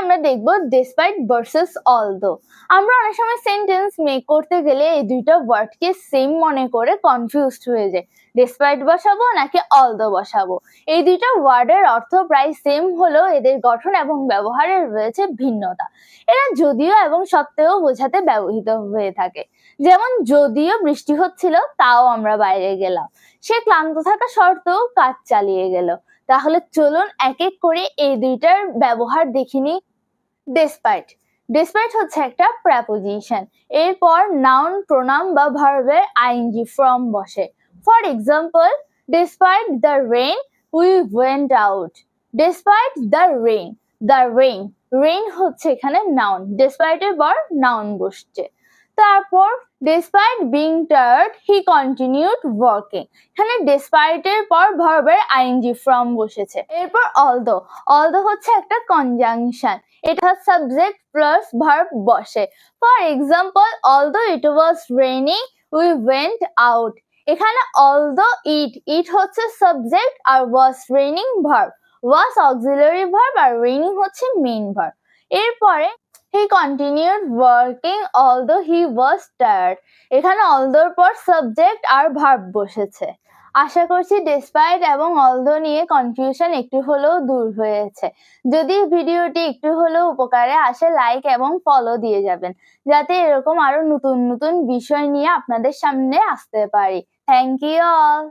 আমরা দেখব despite versus although আমরা অনেক সময় সেন্টেন্স মেক করতে গেলে এই দুইটা ওয়ার্ডকে সেম মনে করে কনফিউজড হয়ে যায় ডিসপাইট বসাবো নাকি অলদো বসাবো? এই দুইটা ওয়ার্ডের অর্থ প্রায় সেম হলেও এদের গঠন এবং ব্যবহারে রয়েছে ভিন্নতা। এরা যদিও এবং সত্ত্বেও বোঝাতে ব্যবহৃত হয়ে থাকে। যেমন, যদিও বৃষ্টি হচ্ছিল, তাও আমরা বাইরে গেলাম। সে ক্লান্ত থাকা সত্ত্বেও কাজ চালিয়ে গেল। তাহলে চলুন এক এক করে এই দুইটার ব্যবহার দেখিনি ডেসপাইট ডেসপাইট হচ্ছে একটা প্রেপোজিশন এরপর নাউন প্রোনাম বা ভার্বের আইএনজি ফ্রম বসে। For example despite the rain we went out despite the rain the rain rain হচ্ছে এখানে নাউন ডেসপাইটের পর নাউন বসছে। তারপর despite being tired he continued working এখানে ডেসপাইট এর পর ভার্বের আইএনজি ফ্রম বসেছে। এরপর অলদো অলদো হচ্ছে একটা কনজাংশন এটা সাবজেক্ট প্লাস ভার্ব বসে। For example although it was raining we went out এখানে অলদো ইট ইট হচ্ছে subject R was raining verb was auxiliary verb R raining হচ্ছে মেইন ভার্ব এরপরে continued working although he was tired এখানে অলদোর পর subject আর verb বসেছে। আশা করছি despite এবং অলদো নিয়ে কনফিউশন একটু হলেও দূর হয়েছে। যদি ভিডিওটি একটু হলেও উপকারে আসে লাইক এবং ফলো দিয়ে যাবেন। যাতে এরকম আরও নতুন নতুন বিষয় নিয়ে আপনাদের সামনে আসতে পারি। Thank you all